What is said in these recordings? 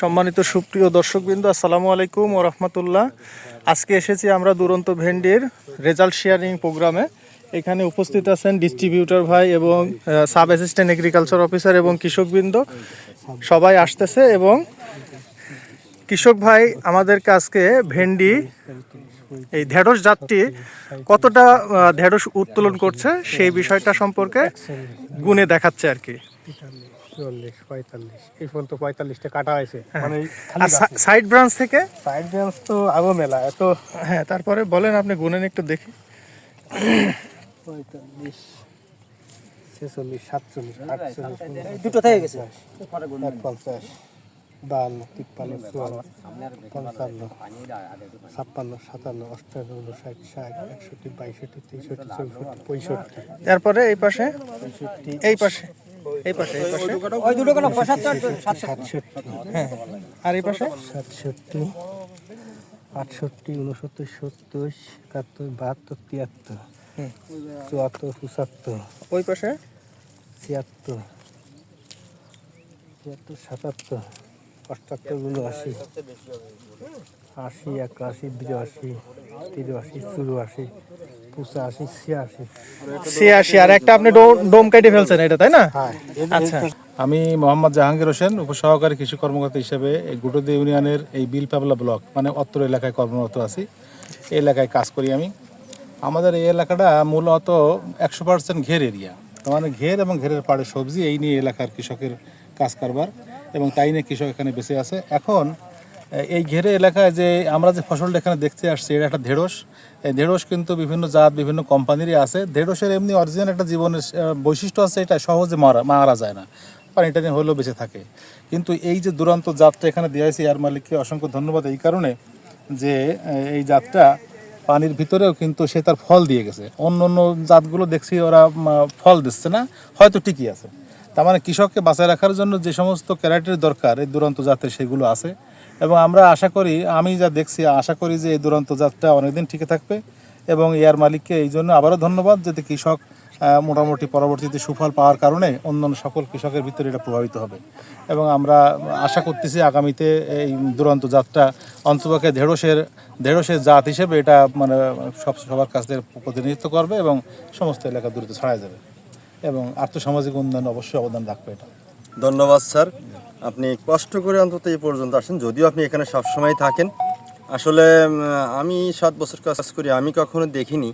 সম্মানিত সুপ্রিয় দর্শকবৃন্দ, আসসালামু আলাইকুম ও রহমতুল্লাহ। আজকে এসেছি আমরা দুরন্ত ভেন্ডির রেজাল্ট শেয়ারিং প্রোগ্রামে। এখানে উপস্থিত আছেন ডিস্ট্রিবিউটর ভাই এবং সাব অ্যাসিস্ট্যান্ট এগ্রিকালচার অফিসার এবং কৃষকবৃন্দ। সবাই আসতেছে এবং কৃষক ভাই, আমাদেরকে আজকে ভেন্ডি, এই ঢেঁড়স জাতটি কতটা ঢেঁড়স উত্তোলন করছে সেই বিষয়টা সম্পর্কে গুণে দেখাচ্ছে আর কি। চুয়াল্লিশ পঁয়তাল্লিশ। এই পর্যন্ত পঁয়তাল্লিশটা কাটা হয়েছে। মানে সাইড ব্রাঞ্চ থেকে? সাইড ব্রাঞ্চ তো আগো মেলা এত হ্যাঁ তারপরে বলেন আপনি গুনেন একটু দেখি। পঁয়তাল্লিশ ছেচল্লিশ সাতচল্লিশ আটচল্লিশ দুটো থেকে গেছে। এক পঞ্চাশ বাহান্ন তিপ্পান্ন চুয়ান্ন পঞ্চান্ন ছাপ্পান্ন সাতান্ন অষ্টান্ন ষাট ষাট একষট্টি বাইষট্টি তেষট্টি চৌষট্টি পঁয়ষট্টি। তারপরে এই পাশে? এই পাশে? এই পাশে এই পাশে। ওই দুটো সাতষট্টি। হ্যাঁ। আর এই পাশে? সাতষট্টি আটষট্টি উনসত্তর সত্তর একাত্তর বাহাত্তর তিয়াত্তর চুয়াত্তর পঁচাত্তর ওই পাশে? ছিয়াত্তর ছিয়াত্তর সাতাত্তর অষ্টাত্তর উনআশি আশি একাশি বিরাশি তিরাশি চুরাশি ছিয়াশি। আর একটা আপনি ডোম কেটে ফেলছেন এটা তাই না? হ্যাঁ। আচ্ছা। আমি মোহাম্মদ জাহাঙ্গীর হোসেন উপসহকারী কৃষি কর্মকর্তা হিসেবে এই গুটুদি ইউনিয়নের এই বিলপাবলা ব্লক মানে অত্তর এলাকায় কর্মরত আছি। এই এলাকায় কাজ করি আমি। আমাদের এই এলাকাটা মূলত একশো পার্সেন্ট ঘের এরিয়া। মানে ঘের এবং ঘেরের পাড়ে সবজি এই নিয়ে এলাকার কৃষকের কাজ কারবার এবং তাই নিয়ে কৃষক এখানে বেঁচে আছে। এখন এই ঘেরে এলাকায় যে আমরা যে ফসলটা এখানে দেখতে আসছি, এটা একটা ঢেঁড়স। এই ঢেঁড়স কিন্তু বিভিন্ন জাত, বিভিন্ন কোম্পানিরই আছে। ঢেঁড়সের এমনি অরিজিনাল একটা জীবনের বৈশিষ্ট্য আছে, এটা সহজে মারা মারা যায় না। পানিটা নিয়ে হলেও বেঁচে থাকে। কিন্তু এই যে দুরন্ত জাতটা এখানে দেওয়া হয়েছে এয়ার মালিককে অসংখ্য ধন্যবাদ এই কারণে যে এই জাতটা পানির ভিতরেও কিন্তু সে তার ফল দিয়ে গেছে। অন্য অন্য জাতগুলো দেখছি ওরা ফল দিচ্ছে না, হয়তো ঠিকই আছে। তার মানে কৃষককে বাঁচায় রাখার জন্য যে সমস্ত ক্যারেক্টার দরকার, এই দুরন্ত জাতের সেগুলো আছে। এবং আমরা আশা করি, আমি যা দেখছি, আশা করি যে এই দুরন্ত জাতটা অনেকদিন টিকে থাকবে এবং এয়ার মালিককে এই জন্য আবারও ধন্যবাদ যাতে কৃষক মোটামুটি পরবর্তীতে সুফল পাওয়ার কারণে অন্যান্য সকল কৃষকের ভিতরে এটা প্রভাবিত হবে। এবং আমরা আশা করতেছি আগামীতে এই দুরন্ত জাতটা অন্তপক্ষে ঢেঁড়সের ঢেঁড়সের জাত হিসেবে এটা মানে সব, সবার কাছ প্রতিনিধিত্ব করবে এবং সমস্ত এলাকা দূরত্ব ছড়ায় যাবে। এবং আর্থসামাজিক উন্নয়ন অবশ্যই অবদান রাখবে এটা। ধন্যবাদ, স্যার। আপনি কষ্ট করে অন্তত এই পর্যন্ত আসেন, যদিও আপনি এখানে সবসময় থাকেন। আসলে আমি সাত বছর কাজ করি, আমি কখনো দেখিনি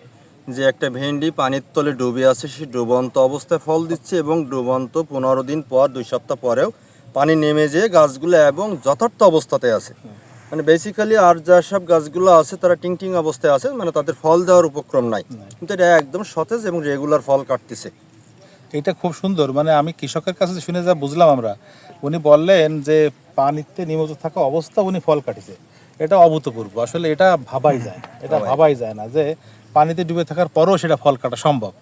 যে একটা ভেন্ডি পানির তলে ডুবে আছে, সে ডুবন্ত অবস্থায় ফল দিচ্ছে এবং ডুবন্ত পনেরো দিন পর, দুই সপ্তাহ পরেও পানি নেমে যেয়ে গাছগুলো এবং যথার্থ অবস্থাতে আছে। মানে বেসিক্যালি আর যা সব গাছগুলো আছে, তারা টিং টিং অবস্থায় আছে মানে তাদের ফল দেওয়ার উপক্রম নাই। কিন্তু এটা একদম সতেজ এবং রেগুলার ফল কাটতেছে। এটা খুব সুন্দর। মানে আমি কৃষকের কাছে শুনে যা বুঝলাম আমরা উনি বললেন যে পানিতে নিমজ্জিত থাকা অবস্থা উনি ফল কাটিছে। এটা অভূতপূর্ব। আসলে এটা ভাবাই যায়। এটা ভাবাই। যায় না যে পানিতে ডুবে থাকার পরও সেটা ফল কাটা সম্ভব।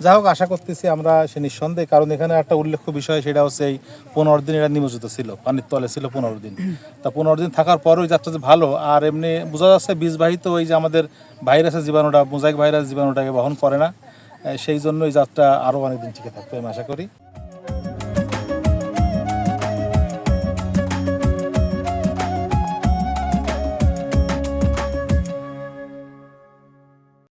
যাই হোক আশা করতেছি আমরা সে নিঃসন্দেহে কারণ এখানে একটা উল্লেখ্য বিষয় সেটা হচ্ছে এই পনেরো দিন এটা নিমজ্জিত ছিল পানির তলে ছিল পনেরো দিন। তা পনেরো দিন থাকার পরও যাত্রা যে ভালো আর এমনি বোঝা যাচ্ছে বীজবাহিত ওই যে আমাদের ভাইরাসের জীবাণুটা মোজাইক ভাইরাস জীবাণুটাকে বহন করে না। সেই জন্য এই যাত্রা আরও অনেকদিন টিকে থাকবে আমি আশা করি।